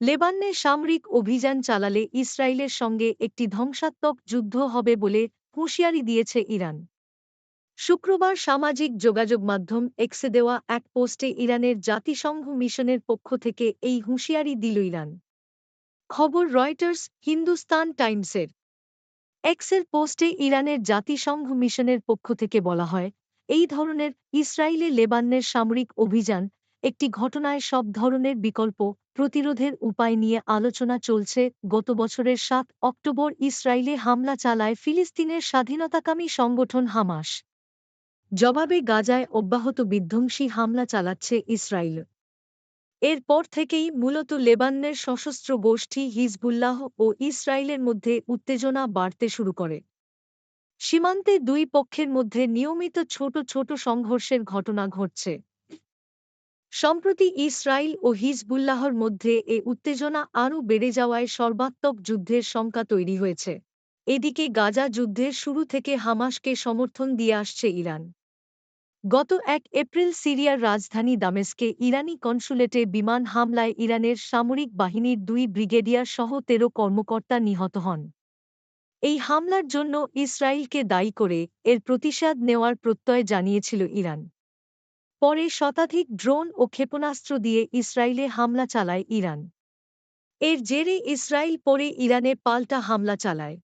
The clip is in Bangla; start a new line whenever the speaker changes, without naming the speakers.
লেবাননে সামরিক অভিযান চালালে ইসরায়েলের সঙ্গে একটি ধ্বংসাত্মক যুদ্ধ হবে বলে হুঁশিয়ারি দিয়েছে ইরান। শুক্রবার সামাজিক যোগাযোগ মাধ্যম এক্সে দেওয়া এক পোস্টে ইরানের জাতিসংঘ মিশনের পক্ষ থেকে এই হুঁশিয়ারি দিল ইরান। খবর রয়টার্স, হিন্দুস্তান টাইমসের। এক্সের পোস্টে ইরানের জাতিসংঘ মিশনের পক্ষ থেকে বলা হয়, এই ধরনের ইসরায়েলে লেবাননের সামরিক অভিযান একটি ঘটনায় সব ধরনের বিকল্প প্রতিরোধের উপায় নিয়ে আলোচনা চলছে। গত বছরের সাত অক্টোবর ইসরায়েলে হামলা চালায় ফিলিস্তিনের স্বাধীনতাকামী সংগঠন হামাস। জবাবে গাজায় অব্যাহত বিধ্বংসী হামলা চালাচ্ছে ইসরায়েল এরপর থেকেই মূলত লেবাননের সশস্ত্র গোষ্ঠী হিজবুল্লাহ ও ইসরায়েলের মধ্যে উত্তেজনা বাড়তে শুরু করে। সীমান্তে দুই পক্ষের মধ্যে নিয়মিত ছোট ছোট সংঘর্ষের ঘটনা ঘটছে। সম্প্রতি ইসরায়েল ও হিজবুল্লাহর মধ্যে এ উত্তেজনা আরও বেড়ে যাওয়ায় সর্বাত্মক যুদ্ধের শঙ্কা তৈরি হয়েছে। এদিকে গাজা যুদ্ধের শুরু থেকে হামাসকে সমর্থন দিয়ে আসছে ইরান। গত এক এপ্রিল সিরিয়ার রাজধানী দামেস্কে ইরানি কনসুলেটে বিমান হামলায় ইরানের সামরিক বাহিনীর দুই ব্রিগেডিয়ার সহ তেরো কর্মকর্তা নিহত হন। এই হামলার জন্য ইসরায়েলকে দায়ী করে এর প্রতিশাদ নেওয়ার প্রত্যয় জানিয়েছিল ইরান। পরে শতাধিক ড্রোন ও ক্ষেপণাস্ত্র দিয়ে ইসরায়েলে হামলা চালায় ইরান। এর জেরে ইসরায়েল পরে ইরানে পাল্টা হামলা চালায়।